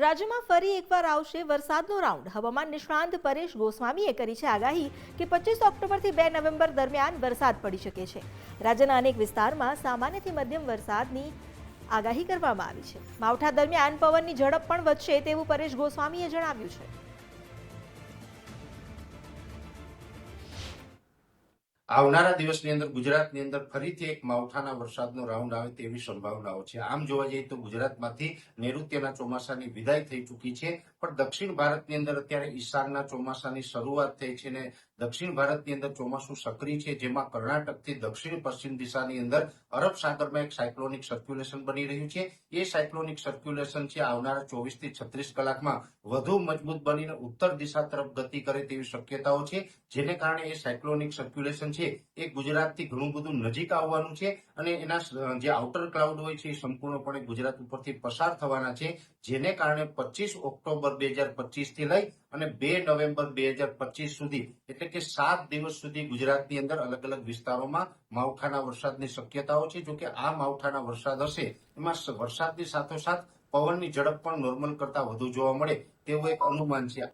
રાજ્યમાં ફરી એકવાર આવશે વરસાદનો રાઉન્ડ. હવામાન નિષ્ણાંત પરેશ ગોસ્વામીએ કરી છે આગાહી કે પચીસ ઓક્ટોબરથી બે નવેમ્બર દરમિયાન વરસાદ પડી શકે છે. રાજ્યના અનેક વિસ્તારમાં સામાન્યથી મધ્યમ વરસાદની આગાહી કરવામાં આવી છે. માવઠા દરમિયાન પવનની ઝડપ પણ વધશે તેવું પરેશ ગોસ્વામીએ જણાવ્યું છે. આવનારા દિવસની અંદર, ગુજરાતની અંદર ફરીથી એક માવઠાના વરસાદનો રાઉન્ડ આવે તેવી સંભાવનાઓ છે. આમ જોવા જઈએ તો ગુજરાતમાંથી નૈઋત્યના ચોમાસાની વિદાય થઈ ચૂકી છે, પણ દક્ષિણ ભારતની અંદર અત્યારે ઈશાનના ચોમાસાની શરૂઆત થઈ છે ને દક્ષિણ ભારતની અંદર ચોમાસું સક્રિય છે, જેમાં કર્ણાટકથી દક્ષિણ પશ્ચિમ દિશાની અંદર અરબ સાગરમાં એક સાયક્લોનિક સર્ક્યુલેશન બની રહ્યું છે. એ સાયક્લોનિક સર્ક્યુલેશન છે આવનારા ચોવીસથી છત્રીસ કલાકમાં વધુ મજબૂત બનીને ઉત્તર દિશા તરફ ગતિ કરે તેવી શક્યતાઓ છે, જેને કારણે એ સાયક્લોનિક સર્ક્યુલેશન છે એ ગુજરાતથી ઘણું બધું નજીક આવવાનું છે અને એના જે આઉટર ક્લાઉડ હોય છે, એ સંપૂર્ણપણે ગુજરાત ઉપરથી પસાર થવાના છે, જેને કારણે પચીસ ઓક્ટોબર બે હજાર પચીસથી લઈ અને બે નવેમ્બર બે હજાર પચીસ સુધી, એટલે કે સાત દિવસ સુધી ગુજરાતની અંદર અલગ અલગ વિસ્તારોમાં માવઠાના વરસાદની શક્યતાઓ છે. જોકે આ માવઠાના વરસાદ હશે, એમાં વરસાદની સાથોસાથ પવનની ઝડપ પણ નોર્મલ કરતા વધુ જોવા મળે તેવું એક અનુમાન છે.